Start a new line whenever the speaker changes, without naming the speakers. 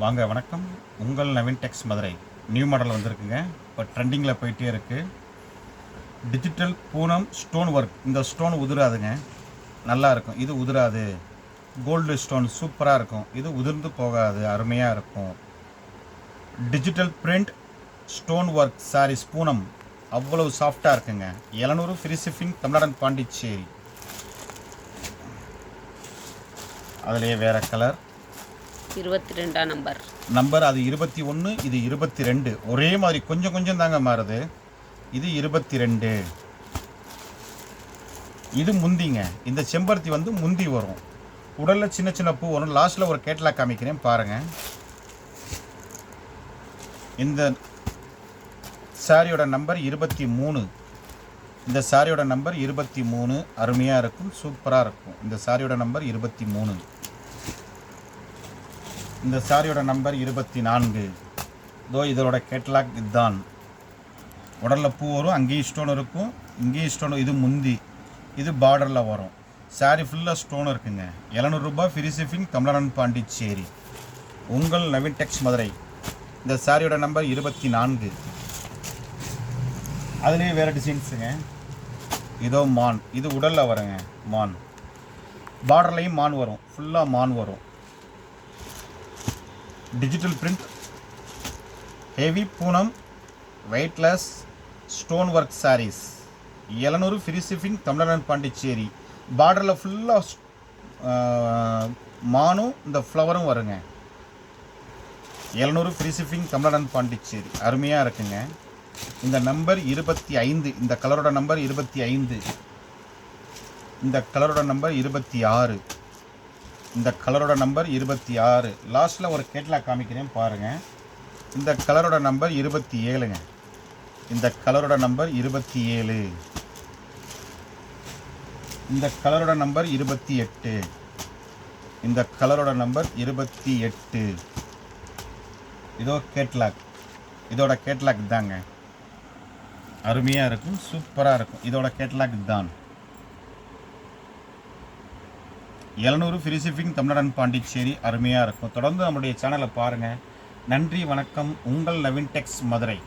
வாங்க வணக்கம். உங்கள் Naveen Tex Madurai. New model வந்திருக்குங்க. இப்போ ட்ரெண்டிங்கில் போயிட்டே இருக்குது டிஜிட்டல் பூனம் ஸ்டோன் ஒர்க் இந்த ஸ்டோன் உதிராதுங்க. நல்லா இருக்கும். இது உதிராது. கோல்டு ஸ்டோன் சூப்பராக இருக்கும். இது உதிர்ந்து போகாது. அருமையாக இருக்கும். Digital print stone work sarees Poonam. அவ்வளவு சாஃப்டாக இருக்குங்க. எழுநூறு ஃப்ரீ ஷிப்பிங் தமிழ்நாடன் பாண்டிச்சேரி. அதுலேயே வேறு கலர்
இருபத்தி ரெண்டா நம்பர்.
நம்பர் அது இருபத்தி ஒன்று இது இருபத்தி ரெண்டு ஒரே மாதிரி கொஞ்சம் கொஞ்சம் தாங்க மாறுது. இது இருபத்தி ரெண்டு இது முந்திங்க. இந்த செம்பருத்தி வந்து முந்தி வரும். உடலில் சின்ன சின்ன பூ வரும். லாஸ்ட்டில் ஒரு கேட்லாக் காமிக்கிறேன் பாருங்கள் இந்த சாரியோட நம்பர் இருபத்தி மூணு. இந்த சாரியோட நம்பர் இருபத்தி மூணு. அருமையாக இருக்கும் சூப்பராக இருக்கும். இந்த சாரியோட நம்பர் இருபத்தி மூணு. இந்த சாரியோட நம்பர் இருபத்தி நான்கு இதோ இதோட கேட்லாக் இதுதான். உடலில் பூ வரும் அங்கேயும் ஸ்டோன் இருக்கும் இங்கேயும் ஸ்டோன் இது முந்தி. இது பார்டரில் வரும். சாரி ஃபுல்லாக ஸ்டோன் இருக்குங்க. எழுநூறுபா ஃப்ரீ ஷிப்பிங் பாண்டிச்சேரி. உங்கள் நவீன் டெக்ஸ் மதுரை. இந்த சாரியோட நம்பர் இருபத்தி நான்கு அதுலேயே வேறு டிசைன்ஸுங்க இதோ மான். இது உடலில் வருங்க மான். பார்டர்லேயும் மான் வரும். ஃபுல்லாக மான் வரும். Digital print heavy Poonam weightless stone work sarees எழுநூறு ஃபிரிசிஃபின் ஷிப்பிங் தமிழ்நாடு பாண்டிச்சேரி பார்டரில் ஃபுல்லாக மானும் இந்த ஃப்ளவரும் வருங்க. எழுநூறு ஃப்ரீ ஷிப்பிங் பாண்டிச்சேரி அருமையாக இருக்குங்க. இந்த நம்பர் இருபத்தி ஐந்து இந்த கலரோட நம்பர் இருபத்தி ஐந்து. இந்த கலரோட நம்பர் இருபத்தி ஆறு. இந்த கலரோட நம்பர் இருபத்தி ஆறு. லாஸ்ட்டில் ஒரு கேட்லாக் காமிக்கிறேன் பாருங்கள் இந்த கலரோட நம்பர் இருபத்தி ஏழுங்க. இந்த கலரோட நம்பர் இருபத்தி ஏழு. இந்த கலரோட நம்பர் இருபத்தி எட்டு. இந்த கலரோட நம்பர் இருபத்தி எட்டு. இதோ கேட்லாக். இதோட கேட்லாக் தாங்க. அருமையாக இருக்கும் சூப்பராக இருக்கும். இதோட கேட்லாக் தான். எழுநூறு ஃப்ரீ ஷிப்பிங் தமிழ்நாடன் பாண்டிச்சேரி அருமையாக இருக்கும். தொடர்ந்து நம்முடைய சேனலை பாருங்கள் நன்றி வணக்கம். உங்கள் நவீன் டெக்ஸ் மதுரை.